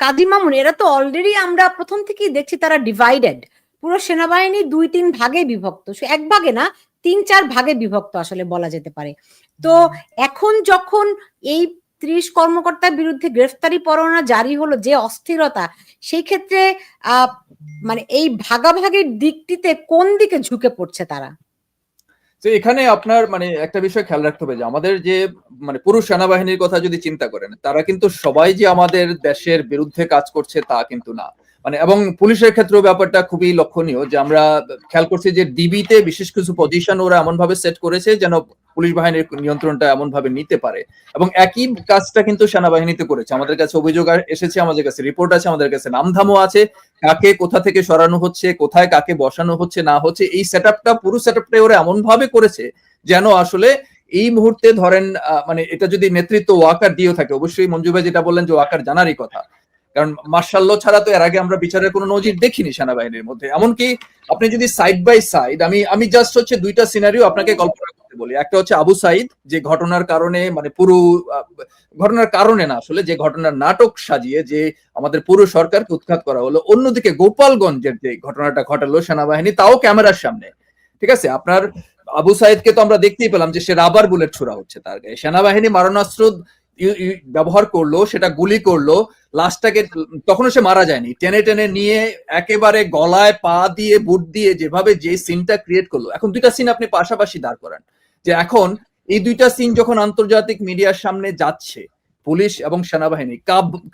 কাজী মামুন, এরা তো অলরেডি আমরা প্রথম থেকেই দেখছি তারা ডিভাইডেড পুরো সেনাবাহিনী দুই তিন ভাগে বিভক্ত। এক ভাগে না, তিন চার ভাগে বিভক্ত আসলে বলা যেতে পারে। তো এখন যখন এই ত্রিশ কর্মকর্তার বিরুদ্ধে গ্রেফতারি পরোয়ানা জারি হলো যে অস্থিরতা, সেই ক্ষেত্রে মানে এই ভাগাভাগির দিকটিতে কোন দিকে ঝুঁকে পড়ছে তারা? তো এখানে আপনার মানে একটা বিষয় খেয়াল রাখতে হবে যে আমাদের যে মানে পুরুষ সেনাবাহিনীর কথা যদি চিন্তা করেন, তারা কিন্তু সবাই যে আমাদের দেশের বিরুদ্ধে কাজ করছে তা কিন্তু না। মানে এবং পুলিশের ক্ষেত্রেও ব্যাপারটা খুবই লক্ষণীয় যে আমরা খেয়াল করছি যে ডিবিতে বিশেষ কিছু পজিশন ওরা এমন ভাবে সেট করেছে যেন পুলিশ বাহিনীর নিয়ন্ত্রণটা এমন ভাবে নিতে পারে। এবং একই কাজটা কিন্তু সেনাবাহিনীতে করেছে। আমাদের কাছে অভিযোগ এসেছে, আমাদের কাছে রিপোর্ট আছে, আমাদের কাছে নামধামও আছে। কাকে কোথা থেকে সরানো হচ্ছে, কোথায় কাকে বসানো হচ্ছে, না হচ্ছে, এই সেট আপটা পুরো সেট আপটা ওরা এমন ভাবে করেছে যেন আসলে এই মুহূর্তে ধরেন মানে এটা যদি নেতৃত্ব ওয়াকার দিয়েও থাকে, অবশ্যই মঞ্জু ভাই যেটা বললেন যে ওয়াকার জানারই কথা। কারণ মার্শাল্য ছাড়া তো এর আগে আমরা বিচারের কোনো নজির দেখিনি সেনাবাহিনীর মধ্যে। এমনকি আপনি যদি সাইড বাই সাইড আমি আমি জাস্ট হচ্ছে দুইটা সিনারিও আপনাকে কল্পনা করতে বলি। একটা হচ্ছে আবু সাইদ, যে ঘটনার কারণে মানে পুরো ঘটনার কারণে না আসলে, যে ঘটনার নাটক সাজিয়ে যে আমাদের পুরো সরকারকে উৎখাত করা হলো, অন্যদিকে গোপালগঞ্জের যে ঘটনাটা ঘটালো সেনাবাহিনী, তাও ক্যামেরার সামনে। ঠিক আছে? আপনার আবু সাইদকে তো আমরা দেখতেই পেলাম যে সে রাবার বুলেট ছোড়া হচ্ছে তার গায়ে। সেনাবাহিনী মারণাস্ত্র ব্যবহার করল, সেটা গুলি করল লাস্টটাকে তখনও সে মারা যায়নি। টেনে টেনে নিয়ে একেবারে গলায় পা দিয়ে, বুট দিয়ে যেভাবে যে সিনটা ক্রিয়েট করল। এখন দুইটা সিন আপনি পাশাপাশি দাঁড় করান। যে এখন এই দুইটা সিন যখন আন্তর্জাতিক মিডিয়ার সামনে যাচ্ছে, পুলিশ এবং সেনাবাহিনী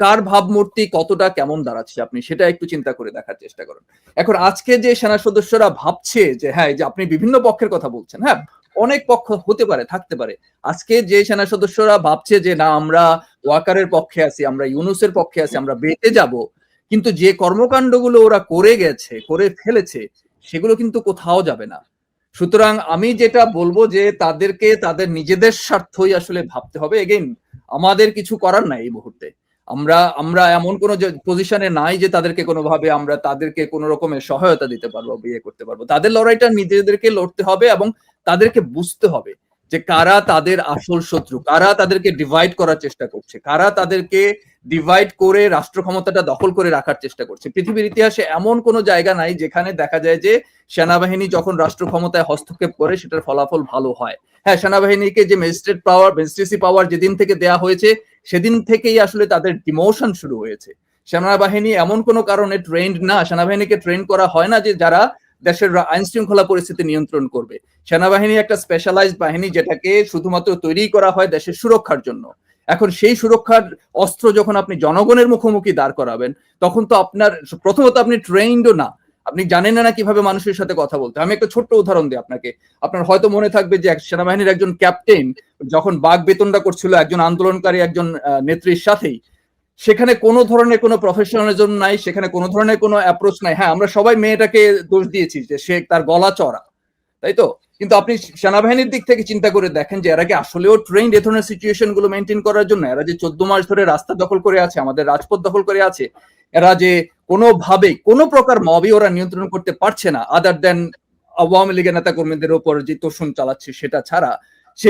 কার ভাবমূর্তি কতটা কেমন দাঁড়াচ্ছে আপনি, সেটা একটু চিন্তা করে দেখার চেষ্টা করুন। এখন আজকে যে সেনা সদস্যরা ভাবছে যে হ্যাঁ যে আপনি বিভিন্ন পক্ষের কথা বলছেন হ্যাঁ অনেক পক্ষ হতে পারে, থাকতে পারে। আজকে যে সেনা সদস্যরা ভাবছে যে, না, আমরা ওয়াকারের পক্ষে আছি, আমরা ইউনুসের পক্ষে আছি, আমরা বেঁচে যাব। কিন্তু যে কর্মকাণ্ডগুলো ওরা করে গেছে, করে ফেলেছে, সেগুলো কিন্তু কোথাও যাবে না। সুতরাং আমি যেটা বলব যে, তাদেরকে তাদের নিজেদের স্বার্থই আসলে ভাবতে হবে। এগেইন আমাদের কিছু করার নাই এই মুহূর্তে। আমরা আমরা এমন কোন পজিশনে নাই যে তাদেরকে কোনোভাবে আমরা তাদেরকে কোন রকমের সহায়তা দিতে পারব, বিয়ে করতে পারব। তাদের লড়াইটা নিজেদেরকে লড়তে হবে এবং তাদেরকে বুঝতে হবে। যে কারা তাদের আসল শত্রু, কারা তাদেরকে ডিভাইড করার চেষ্টা করছে, কারা তাদেরকে ডিভাইড করে রাষ্ট্র ক্ষমতাটা দখল করে রাখার চেষ্টা করছে। পৃথিবীর ইতিহাসে এমন কোনো জায়গা নাই যেখানে দেখা যায় যে সেনাবাহিনী যখন রাষ্ট্র ক্ষমতায় হস্তক্ষেপ করে সেটার ফলাফল ভালো হয়। হ্যাঁ সেনাবাহিনীকে যে ম্যাজিস্ট্রেট পাওয়ার ম্যাজিস্ট্রেসি পাওয়ার যেদিন থেকে দেয়া হয়েছে, সেদিন থেকেই আসলে তাদের ডিমোশন শুরু হয়েছে। সেনাবাহিনী এমন কোনো কারণে ট্রেন্ড না, সেনাবাহিনীকে ট্রেন করা হয় না যে যারা দেশের আইন শৃঙ্খলা পরিস্থিতি নিয়ন্ত্রণ করবে। সেনাবাহিনী একটা স্পেশালাইজড বাহিনী যেটাকে শুধুমাত্র তৈরি করা হয় দেশের সুরক্ষার জন্য। এখন সেই সুরক্ষার অস্ত্র যখন আপনি জনগণের মুখোমুখি দাঁড় করাবেন, তখন তো আপনার, প্রথমত আপনি ট্রেন্ডও না। আপনি জানেন না কীভাবে মানুষের সাথে কথা বলতে আমি একটা ছোট্ট উদাহরণ দিই আপনাকে। আপনার হয়তো মনে থাকবে যে সেনাবাহিনীর একজন ক্যাপ্টেন যখন বাঘ বেতনটা করছিল, একজন আন্দোলনকারী, একজন নেত্রীর সাথেই সেখানে কোনো ধরনের কোনো প্রফেশনালিজম নাই, সেখানে কোনো ধরনের কোনো অ্যাপ্রোচ নাই। হ্যাঁ আমরা সবাই মেয়েটাকে দোষ দিয়েছি যে সে তার গলা চড়া, তাই তো? কিন্তু আপনি সেনাবাহিনীর দিক থেকে চিন্তা করে দেখেন যে এরা কি আসলেও ট্রেন এ ধরনের সিচুয়েশনগুলো মেনটেন করার জন্য? এরা যে চোদ্দ মাস ধরে রাস্তা দখল করে আছে, আমাদের রাজপথ দখল করে আছে, এরা যে কোনোভাবে, কোনো প্রকার মবই ওরা নিয়ন্ত্রণ করতে পারছে না আদার দেন আওয়ামী লীগের নেতা কর্মীদের ওপর যে তোষণ চালাচ্ছে সেটা ছাড়া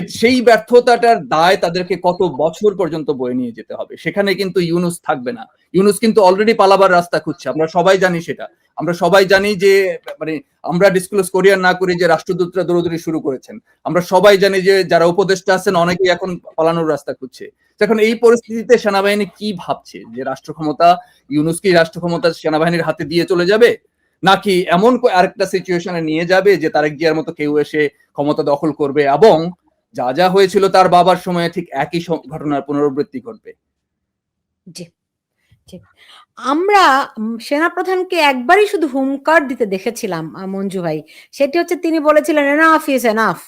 সেই ব্যর্থতাটার দায় তাদেরকে কত বছর পর্যন্ত বয়ে নিয়ে যেতে হবে? সেখানে কিন্তু ইউনুস থাকবে না। ইউনুস কিন্তু অলরেডি পালাবার রাস্তা খুঁজছে। আমরা সবাই জানি সেটা। আমরা সবাই জানি যে মানে আমরা ডিসক্লোজ করি আর না করি যে রাষ্ট্রদূতরা দৌড়দৌড়ি শুরু করেছেন। আমরা সবাই জানি যে, যারা উপদেষ্টা আছেন, অনেকেই এখন পালানোর রাস্তা খুঁজছে। এখন এই পরিস্থিতিতে সেনাবাহিনী কি ভাবছে? যে রাষ্ট্র ক্ষমতা ইউনুস কি রাষ্ট্র ক্ষমতা সেনাবাহিনীর হাতে দিয়ে চলে যাবে? নাকি এমন আরেকটা সিচুয়েশনে নিয়ে যাবে যে তারেক জিয়ার মতো কেউ এসে ক্ষমতা দখল করবে এবং যা যা হয়েছিল তার বাবার সময়ে ঠিক একই ঘটনার পুনরাবৃত্তি ঘটবে। জি আমরা সেনাপ্রধানকে একবারই শুধু হুমকার দিতে দেখেছিলাম মঞ্জু ভাই। সেটি হচ্ছে তিনি বলেছিলেন এনাফ ইজ এনাফ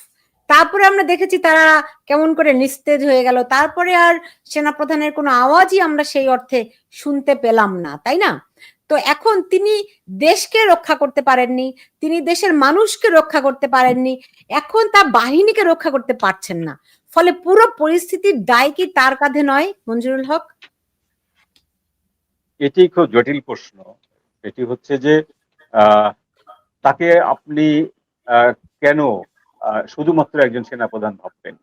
তারপরে আমরা দেখেছি তারা কেমন করে নিস্তেজ হয়ে গেল। তারপরে আর সেনাপ্রধানের কোনো আওয়াজই আমরা সেই অর্থে শুনতে পেলাম না, তাই না? তো এখন তিনি দেশকে রক্ষা করতে পারেননি, তিনি দেশের মানুষকে রক্ষা করতে পারেননি, এখন তার বাহিনীকে রক্ষা করতে পারছেন না। ফলে পুরো পরিস্থিতির দায় কি তার কাঁধে নয়, মঞ্জুরুল হক? এটি খুব জটিল প্রশ্ন। এটি হচ্ছে যে তাকে আপনি কেন শুধুমাত্র একজন সেনাপ্রধান ভাববেন?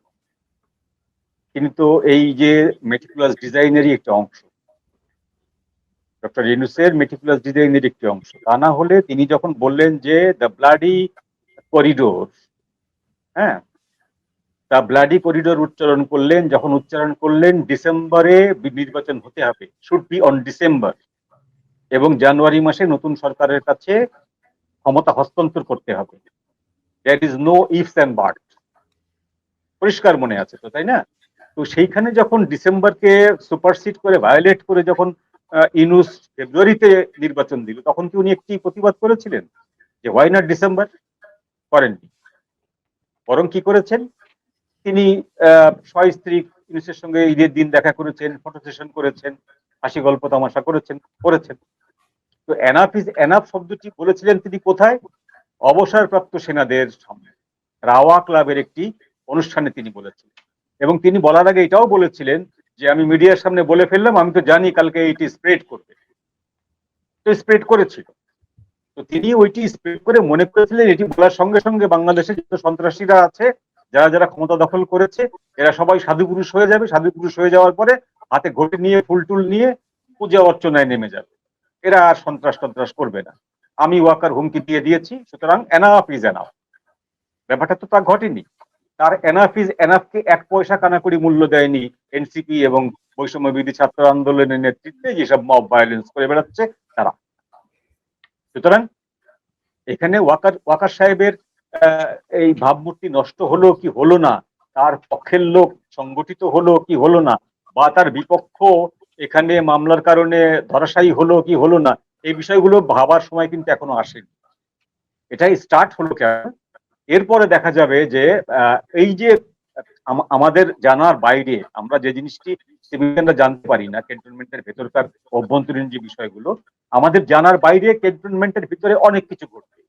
কিন্তু এই যে মেটিকুলাস ডিজাইনেরই একটা অংশ। ডক্টর ইউনুসের মেটিকুলাস ডিজাইনের একটি অংশ। তা না হলে তিনি যখন বললেন যে দ্য ব্লাডি করিডোর হ্যাঁ তা ব্লাডি করিডোর উচ্চারণ করলেন, যখন উচ্চারণ করলেন, ডিসেম্বরে নির্বাচন হতে হবে। শুড বি অন ডিসেম্বর এবং জানুয়ারি মাসে নতুন সরকারের কাছে ক্ষমতা হস্তান্তর করতে হবে। That is no ifs and but পরিষ্কার মনে আছে তো, তাই না? তো সেইখানে যখন ডিসেম্বরকে সুপারসিড করে ভায়োলেট করে যখন ইনুস ফেব্রুয়ারিতে নির্বাচন দিল। তখন কি উনি একটি প্রতিবাদ করেছিলেন? যে হোয়াই নট ডিসেম্বর করেননি। বরং কি করেছেন? তিনি স্বস্ত্রী ইনুসের সঙ্গে ঈদের দিন দেখা করেছেন ফটো সেশন করেছেন, হাসি গল্প তামাশা করেছেন করেছেন। তো এনাফ ইজ এনাফ শব্দটি বলেছিলেন তিনি কোথায়? অবসরপ্রাপ্ত সেনাদের সামনে। রাওয়া ক্লাবের একটি অনুষ্ঠানে তিনি বলেছিলেন। এবং তিনি বলার আগে এটাও বলেছিলেন যে আমি মিডিয়ার সামনে বলে ফেললাম, আমি তো জানি কালকে এইটি স্প্রেড করবে। তো স্প্রেড করেছিল। তো তিনি ওইটি স্প্রেড করে মনে করেছিলেন এটি বলার সঙ্গে সঙ্গে বাংলাদেশে যত সন্ত্রাসীরা আছে, যারা যারা ক্ষমতা দখল করেছে, এরা সবাই সাধু পুরুষ হয়ে যাবে। সাধু পুরুষ হয়ে যাওয়ার পরে হাতে ঘটি নিয়ে, ফুল টুল নিয়ে পূজা অর্চনায় নেমে যাবে। এরা আর সন্ত্রাস টন্ত্রাস করবে না। আমি ওয়াকার হুমকি দিয়ে দিয়েছি, সুতরাং এনাফ ইজ এনাফ ব্যাপারটা তো তা ঘটেনি। তার এনাফ ইজ এনাফকে এক পয়সা কানাকড়ি মূল্য দেয়নি এনসিপি এবং বৈষম্য বিরোধী ছাত্র আন্দোলনের নেতৃত্বে যেসব মব ভায়োলেন্স করে বেড়াচ্ছে, তারা। সুতরাং এখানে ওয়াকার ওয়াকার সাহেবের এই ভাবমূর্তি নষ্ট হলো কি হলো না, তার পক্ষের লোক সংগঠিত হলো কি হলো না, বা তার বিপক্ষ এখানে মামলার কারণে ধরাশায়ী হলো কি হলো না, এই বিষয়গুলো ভাবার সময় কিন্তু এখনও আসেনি। এটাই স্টার্ট হলো কেন? এরপরে দেখা যাবে যে এই যে আমাদের জানার বাইরে আমরা যে জিনিসটি সিভিলিয়ানরা জানতে পারি না, ক্যান্টনমেন্টের ভেতরকার অভ্যন্তরীণ যে বিষয়গুলো, আমাদের জানার বাইরে ক্যান্টনমেন্টের ভিতরে অনেক কিছু ঘটবে।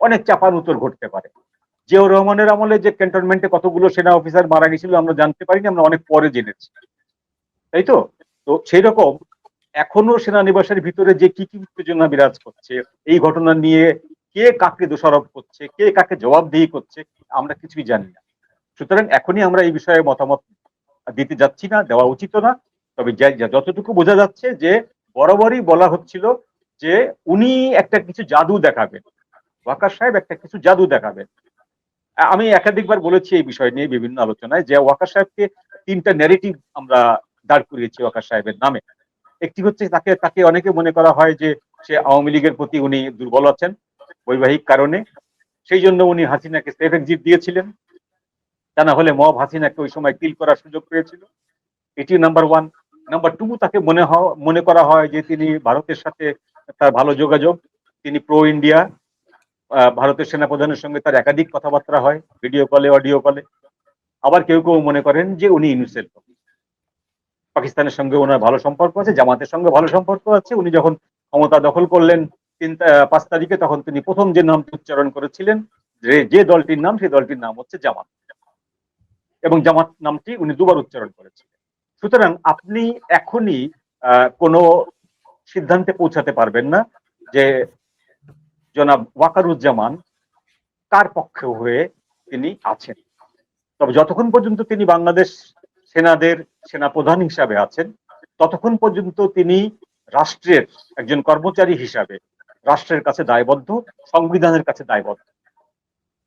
অনেক চাপান উত্তর ঘটতে পারে। জিয়াউর রহমানের আমলে যে ক্যান্টনমেন্টে কতগুলো সেনা অফিসার মারা গেছিল আমরা জানতে পারিনি, আমরা অনেক পরে জেনেছি। তাই তো? তো সেই রকম এখনও সেনানিবাসের ভিতরে যে কি কি উত্তেজনা বিরাজ করছে, এই ঘটনা নিয়ে কে কাকে দোষারোপ করছে, কে কাকে জবাবদিহি করছে, আমরা কিছুই জানি না। সুতরাং এখনই আমরা এই বিষয়ে মতামত দিতে যাচ্ছি না, দেওয়া উচিত না। তবে যতটুকু বোঝা যাচ্ছে যে বরাবরই বলা হচ্ছিল যে উনি একটা কিছু জাদু দেখাবেন। ওয়াকার সাহেব একটা কিছু জাদু দেখাবেন। আমি একাধিকবার বলেছি এই বিষয় নিয়ে বিভিন্ন আলোচনায় যে ওয়াকার সাহেবকে তিনটা ন্যারেটিভ আমরা দাঁড় করিয়েছি ওয়াকার সাহেবের নামে। একটি হচ্ছে তাকে তাকে অনেকে মনে করা হয় যে সে আওয়ামী লীগের প্রতি উনি দুর্বল আছেন। বৈবাহিক কারণে। সেই জন্য উনি হাসিনাকে সেফ এক্সিট দিয়েছিলেন। তা না হলে মব হাসিনাকে ওই সময় কিল করার সুযোগ পেয়েছিল। এটি নাম্বার ওয়ান নাম্বার টু তাকে মনে হয়, মনে করা হয় যে তিনি ভারতের সাথে তার ভালো যোগাযোগ। তিনি প্রো ইন্ডিয়া ভারতের সেনাপ্রধানের সঙ্গে তার একাধিক কথাবার্তা হয় ভিডিও কলে অডিও কলে আবার কেউ কেউ মনে করেন যে উনি ইনুসেল পাকিস্তানের সঙ্গে ওনার ভালো সম্পর্ক আছে, জামাতের সঙ্গে ভালো সম্পর্ক আছে। উনি যখন ক্ষমতা দখল করলেন তিন পাঁচ তারিখে তখন তিনি প্রথম যে নামটি উচ্চারণ করেছিলেন, যে যে দলটির নাম, সেই দলটির নাম হচ্ছে জামাত। এবং জামাত নামটি উনি দুবার উচ্চারণ করেছিলেন। সুতরাং আপনি এখনই কোনো সিদ্ধান্তে পৌঁছাতে পারবেন না যে জনাব ওয়াকারুজ্জামান কার পক্ষে হয়ে তিনি আছেন। তবে যতক্ষণ পর্যন্ত তিনি বাংলাদেশ সেনাদের সেনাপ্রধান হিসাবে আছেন, ততক্ষণ পর্যন্ত তিনি রাষ্ট্রের একজন কর্মচারী হিসাবে রাষ্ট্রের কাছে দায়বদ্ধ সংবিধানের কাছে দায়বদ্ধ।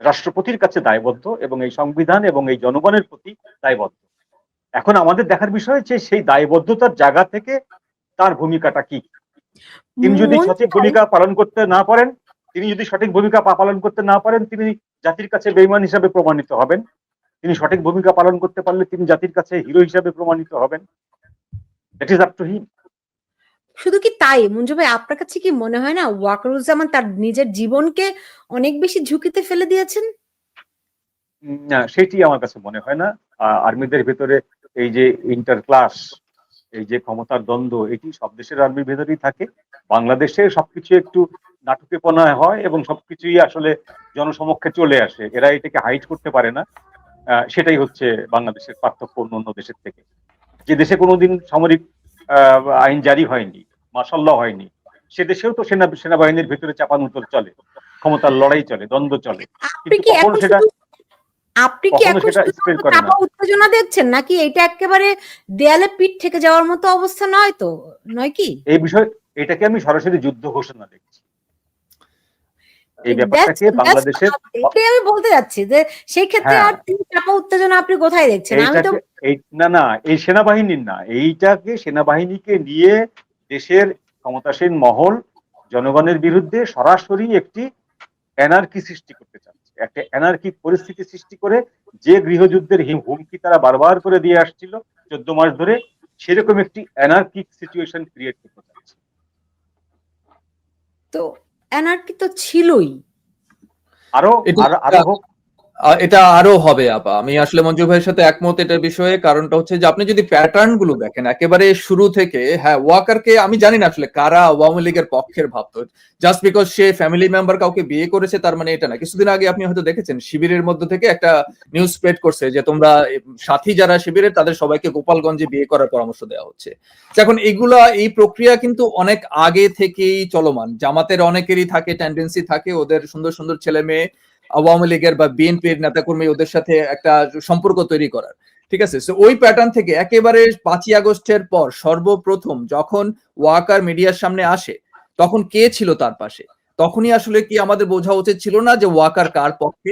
রাষ্ট্রপতির কাছে দায়বদ্ধ এবং এই সংবিধান এবং এই জনগণের প্রতি দায়বদ্ধ। এখন আমাদের দেখার বিষয় যে সেই দায়বদ্ধতার জায়গা থেকে তার ভূমিকাটা কি? তিনি যদি সঠিক ভূমিকা পালন করতে না পারেন তিনি যদি সঠিক ভূমিকা পালন করতে না পারেন তিনি জাতির কাছে বেইমান হিসাবে প্রমাণিত হবেন। তিনি সঠিক ভূমিকা পালন করতে পারলে তিনি জাতির কাছে হিরো হিসাবে প্রমাণিত হবেন। It is up to him শুধু কি তাই? মঞ্জু ভাই, আপনার কাছে কি মনে হয় না ওয়াকারুজ্জামান তার নিজের জীবনকে অনেক বেশি ঝুঁকিতে ফেলে দিয়েছেন? না, সেটি আমার কাছে মনে হয় না। আর্মিদের ভেতরে এই যে ইন্টার ক্লাস এই যে ক্ষমতার দ্বন্দ্ব, এটি সব দেশের আর্মির ভেতরেই থাকে। বাংলাদেশে সবকিছু একটু নাটুকেপনা হয় এবং সবকিছুই আসলে জনসমক্ষে চলে আসে। এরা এটাকে হাইড করতে পারে না। সেটাই হচ্ছে বাংলাদেশের পার্থক্য অন্য অন্য দেশের থেকে। যে দেশে কোনোদিন সামরিক আইন জারি হয়নি মাসাল্লাহ হয়নি। সে দেশেও তো সেনা সেনাবাহিনীর ভেতরে চাপানুতর চলে ক্ষমতার লড়াই চলে দ্বন্দ্ব চলে। আপনি কিন্তু কখনো সেটা- আপনি কি এখন চাপা উত্তেজনা দেখছেন? নাকি এটা একেবারে দেয়ালে পিঠ থেকে যাওয়ার মতো অবস্থা নয় তো? নয় কি? এই বিষয় এটাকে আমি সরাসরি যুদ্ধ ঘোষণা দেখছি। এই ব্যাপারটাকে বাংলাদেশের আমি বলতে যাচ্ছি যে সেই ক্ষেত্রে হ্যাঁ। আর চাপা উত্তেজনা আপনি কোথায় দেখছেন? আমি তো না না এই সেনাবাহিনীর না। এইটাকে সেনাবাহিনীকে নিয়ে দেশের ক্ষমতাসীন মহল জনগণের বিরুদ্ধে সরাসরি একটি এনার্কি সৃষ্টি করতে চাচ্ছে। একটা এনার্কি পরিস্থিতি সৃষ্টি করে যে গৃহযুদ্ধের হুমকি তারা বারবার করে দিয়ে আসছিল চোদ্দ মাস ধরে সেরকম একটি এনার্কিক সিচুয়েশন ক্রিয়েট করতে চাচ্ছে। তো এনার্কি তো ছিলই। আরও আরও এটা আরও হবে, আপা। আমি আসলে মঞ্জু ভাইয়ের সাথে একমত এটার বিষয়ে। কারণটা হচ্ছে যে, আপনি যদি প্যাটার্নগুলো দেখেন, একেবারে শুরু থেকে হ্যাঁ ওয়াকারকে আমি জানি না আসলে কারা আওয়ামী লীগের পক্ষের ভাবতো। জাস্ট বিকজ সে ফ্যামিলি মেম্বার কাউকে বিয়ে করেছে, তার মানে এটা না। কিছুদিন আগে আপনি হয়তো দেখেছেন, শিবিরের মধ্যে থেকে একটা নিউজ স্প্রেড করছে যে, তোমরা সাথী যারা শিবিরের, তাদের সবাইকে গোপালগঞ্জে বিয়ে করার পরামর্শ দেওয়া হচ্ছে। এখন এগুলা, এই প্রক্রিয়া কিন্তু অনেক আগে থেকেই চলমান। জামাতের অনেকেরই থাকে টেন্ডেন্সি থাকে, ওদের সুন্দর সুন্দর ছেলে মেয়ে আওয়ামী লীগের বা বিএনপির নেতাকর্মী ওদের সাথে একটা সম্পর্ক তৈরি করার। ঠিক আছে? ওই প্যাটার্ন থেকে একেবারে পাঁচই আগস্টের পর সর্বপ্রথম যখন ওয়াকার মিডিয়ার সামনে আসে, তখন কে ছিল তার পাশে? তখনই আসলে কি আমাদের বোঝা উচিত ছিল না যে ওয়াকার কার পক্ষে?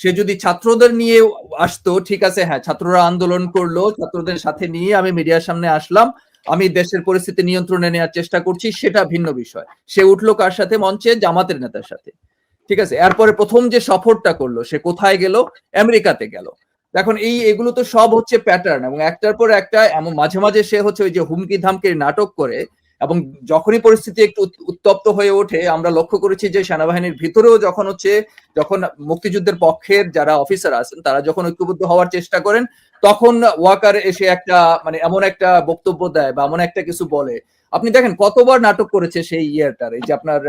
সে যদি ছাত্রদের নিয়ে আসতো, ঠিক আছে হ্যাঁ ছাত্ররা আন্দোলন করল, ছাত্রদের সাথে নিয়ে আমি মিডিয়ার সামনে আসলাম, আমি দেশের পরিস্থিতি নিয়ন্ত্রণে নেওয়ার চেষ্টা করছি, সেটা ভিন্ন বিষয়। সে উঠল কার সাথে? মঞ্চে জামাতের নেতার সাথে। ঠিক আছে? এরপরে প্রথম যে সফরটা করল, সে কোথায় গেল? আমেরিকাতে গেল। এখন এই এগুলো তো সব হচ্ছে প্যাটার্ন এবং একটার পর একটা এমন মাঝে মাঝে সে হচ্ছে ওই যে হুমকি ধামকে নাটক করে এবং যখনই পরিস্থিতি একটু উত্তপ্ত হয়ে ওঠে, আমরা লক্ষ্য করেছি যে সেনাবাহিনীর ভিতরেও যখন হচ্ছে, যখন মুক্তিযুদ্ধের পক্ষের যারা অফিসার আছেন, তারা যখন ঐক্যবদ্ধ হওয়ার চেষ্টা করেন, তখন ওয়াকার এসে একটা মানে এমন একটা বক্তব্য দেয় বা এমন একটা কিছু বলে। আপনি দেখেন, কতবার নাটক করেছে সেই ইয়ারটার এই যে আপনার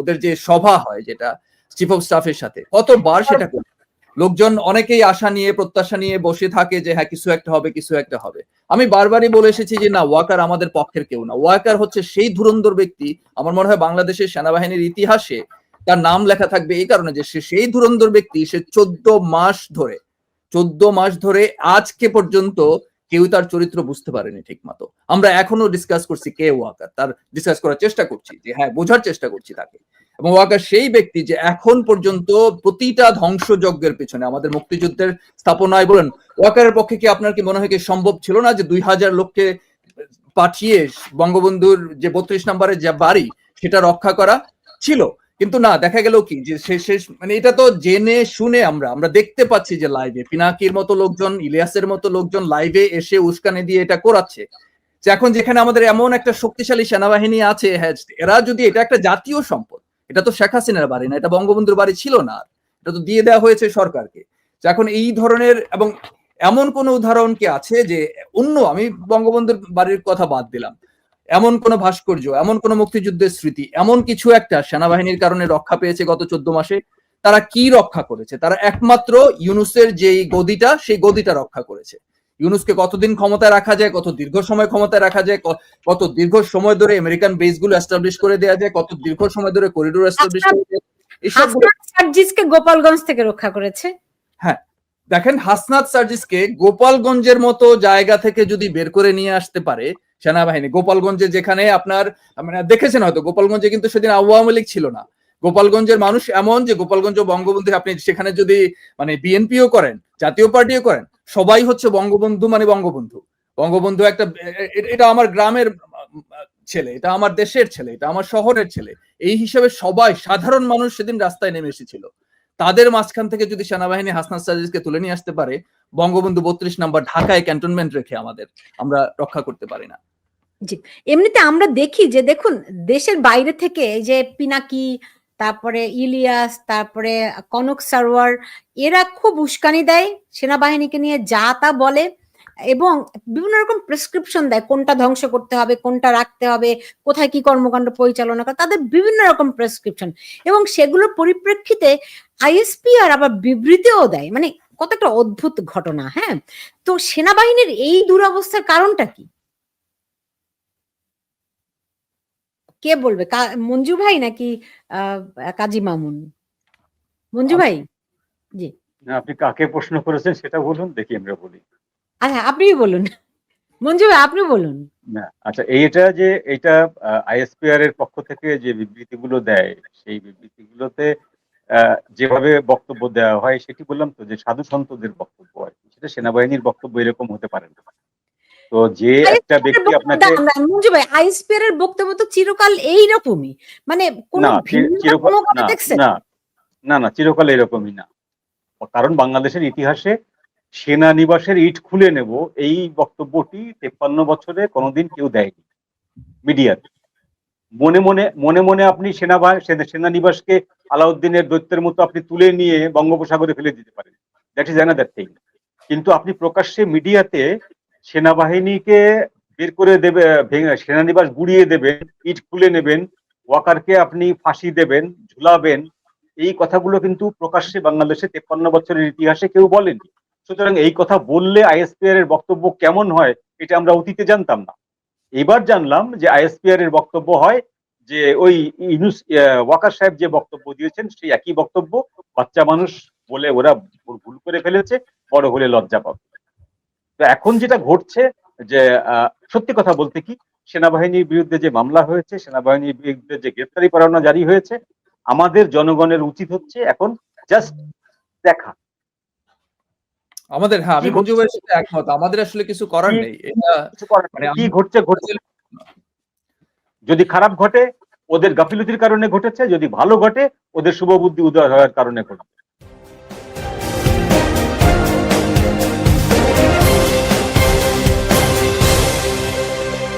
ওদের যে সভা হয় যেটা চিফ অফ স্টাফের সাথে। কতবার সেটা করে লোকজন অনেকেই আশা নিয়ে প্রত্যাশা নিয়ে বসে থাকে যে হ্যাঁ কিছু একটা হবে কিছু একটা হবে। আমি বারবারই বলে এসেছি যে না ওয়াকার আমাদের পক্ষের কেউ না। ওয়াকার হচ্ছে সেই ধুরন্ধর ব্যক্তি আমার মনে হয় বাংলাদেশের সেনাবাহিনীর ইতিহাসে তার নাম লেখা থাকবে এই কারণে যে সে সেই ধুরন্ধর ব্যক্তি সে চোদ্দ মাস ধরে চোদ্দ মাস ধরে আজকে পর্যন্ত কেউ তার চরিত্র বুঝতে পারেনি ঠিক মতো আমরা এখনও ডিসকাস করছি কে ওয়াকার। তার ডিসকাস করার চেষ্টা করছি যে হ্যাঁ বোঝার চেষ্টা করছি তাকে। এবং ওয়াকার সেই ব্যক্তি যে এখন পর্যন্ত প্রতিটা ধ্বংসযজ্ঞের পেছনে আমাদের মুক্তিযুদ্ধের স্থাপনায় বলেন ওয়াকারের পক্ষে কি আপনার কি মনে হয় কি সম্ভব ছিল না যে দুই হাজার লোককে পাঠিয়ে বঙ্গবন্ধুর যে বত্রিশ নম্বরের যে বাড়ি সেটা রক্ষা করা ছিল? কিন্তু না, দেখা গেল কি যে শেষ শেষ মানে এটা তো জেনে শুনে আমরা আমরা দেখতে পাচ্ছি যে লাইভে পিনাকির মতো লোকজন, ইলিয়াসের মতো লোকজন লাইভে এসে উস্কানি দিয়ে এটা করাচ্ছে। যে এখন যেখানে আমাদের এমন একটা শক্তিশালী সেনাবাহিনী আছে হ্যাঁ এরা যদি এটা একটা জাতীয় সম্পদ এটা তো শেখ হাসিনার বাড়ি না, এটা বঙ্গবন্ধুর বাড়ি ছিল না এটা তো দিয়ে দেওয়া হয়েছে সরকারকে। এখন এই ধরনের এবং এমন কোন উদাহরণ কি আছে যে অন্য, আমি বঙ্গবন্ধুর বাড়ির কথা বাদ দিলাম। এমন কোন ভাস্কর্য, এমন কোন মুক্তিযুদ্ধের স্মৃতি, এমন কিছু একটা সেনাবাহিনীর কারণে রক্ষা পেয়েছে গত চোদ্দ মাসে, তারা কি রক্ষা করেছে? তারা একমাত্র ইউনুসের যে গদিটা, সেই গদিটা রক্ষা করেছে। ইউনুসকে কতদিন ক্ষমতায় রাখা যায় কত দীর্ঘ সময় ক্ষমতায় রাখা যায় কত দীর্ঘ সময় ধরে আমেরিকান বেসগুলো এস্টাবলিশ করে দেওয়া যায় কত দীর্ঘ সময় ধরে করিডোর এস্টাবলিশ করে এসব সার্জিসকে গোপালগঞ্জ থেকে রক্ষা করেছে। দেখেন হাসনাত সার্জিসকে গোপালগঞ্জের মতো জায়গা থেকে যদি বের করে নিয়ে আসতে পারে সেনাবাহিনী গোপালগঞ্জে যেখানে আপনার মানে দেখেছেন হয়তো গোপালগঞ্জে কিন্তু সেদিন আওয়ামী লীগ ছিল না। গোপালগঞ্জের মানুষ এমন যে গোপালগঞ্জ বঙ্গবন্ধু আপনি সেখানে যদি মানে বিএনপিও করেন জাতীয় পার্টিও করেন সবাই হচ্ছে বঙ্গবন্ধু মানে বঙ্গবন্ধু। বঙ্গবন্ধু একটা এটা আমার গ্রামের ছেলে, এটা আমার দেশের ছেলে, এটা আমার শহরের ছেলে। এই হিসেবে সবাই, সাধারণ মানুষ সেদিন রাস্তায় নেমে এসেছিল। তাদের মাঝখান থেকে যদি সেনাবাহিনী হাসনাত সার্জিসকে তুলে নিয়ে আসতে পারে, বঙ্গবন্ধু বত্রিশ নাম্বার ঢাকায় ক্যান্টনমেন্ট রেখে আমাদের আমরা রক্ষা করতে পারি না। এমনিতে আমরা দেখি যে, দেখুন, দেশের বাইরে থেকে যে পিনাকি তারপরে ইলিয়াস, তারপরে কনক সারোয়ার, এরা খুব উস্কানি দেয় সেনাবাহিনীকে নিয়ে, যা তা বলে এবং বিভিন্ন রকম প্রেসক্রিপশন দেয়, কোনটা ধ্বংস করতে হবে, কোনটা রাখতে হবে, কোথায় কি কর্মকাণ্ড পরিচালনা করে, তাদের বিভিন্ন রকম প্রেসক্রিপশন এবং সেগুলোর পরিপ্রেক্ষিতে আইএসপি আর আবার বিবৃতিও দেয়। মানে কত একটা অদ্ভুত ঘটনা হ্যাঁ? তো সেনাবাহিনীর এই দুরবস্থার কারণটা কি? কে বলবে? মঞ্জু ভাই নাকি কাজী মামুন? মঞ্জু ভাই? জি। আপনি কাকে প্রশ্ন করেছেন সেটা বলুন দেখি আমরা বলি। আচ্ছা আপনি বলুন। মঞ্জু ভাই আপনি বলুন। না আচ্ছা এইটা যে এটা আইএসপিআর এর পক্ষ থেকে যে বিবৃতিগুলো দেয় সেই বিবৃতিগুলোতে যেভাবে বক্তব্য দেওয়া হয় সেটি বললাম তো যে সাধু সন্তদের বক্তব্য হয়। সেটা সেনাবাহিনীর বক্তব্য এরকম হতে পারে না। তো যে একটা ব্যক্তি আপনাকে মঞ্জু ভাই বক্তব্য তো চিরকাল এইরকমই। মানে কোন না চিরকাল না না না চিরকাল এরকমই না। কারণ বাংলাদেশের ইতিহাসে সেনানিবাসের ইট খুলে নেব এই বক্তব্যটি তেপ্পান্ন বছরে কোনোদিন কেউ দেয়নি মিডিয়াতে মনে মনে মনে মনে আপনি সেনাবাহিনী সেনানিবাসকে আলাউদ্দিনের দৈত্যের মতো আপনি তুলে নিয়ে বঙ্গোপসাগরে ফেলে দিতে পারেন। দ্যাট ইজ অ্যানাদার থিং কিন্তু আপনি প্রকাশ্যে মিডিয়াতে সেনাবাহিনীকে বের করে দেবে সেনানিবাস গুড়িয়ে দেবেন ইট খুলে নেবেন ওয়াকারকে আপনি ফাঁসি দেবেন ঝুলাবেন এই কথাগুলো কিন্তু প্রকাশ্যে বাংলাদেশে তেপ্পান্ন বছরের ইতিহাসে কেউ বলেনি। সুতরাং এই কথা বললে আইএসপিআর এর বক্তব্য কেমন হয় এটা আমরা অতীতে জানতাম না। এবার জানলাম যে আইএসপিআর এর বক্তব্য হয় যে ওই ইউনুস আহ, ওয়াকার সাহেব যে বক্তব্য দিয়েছেন সেই একই বক্তব্য বাচ্চা মানুষ বলে ওরা ভুল করে ফেলেছে বড় হলে লজ্জা পাবে। তো এখন যেটা ঘটছে যে সত্যি কথা বলতে কি সেনাবাহিনীর বিরুদ্ধে যে মামলা হয়েছে সেনাবাহিনীর বিরুদ্ধে যে গ্রেপ্তারি পরোয়ানা জারি হয়েছে আমাদের জনগণের উচিত হচ্ছে এখন জাস্ট দেখা। আমাদের হ্যাঁ আমি মঞ্জু ভাইয়ের সাথে একমত। আমাদের আসলে কিছু করার নেই। মানে কি ঘটছে ঘটছে। যদি খারাপ ঘটে ওদের গাফিলতির কারণে ঘটেছে যদি ভালো ঘটে ওদের শুভবুদ্ধি উদয় হওয়ার কারণে ঘটবে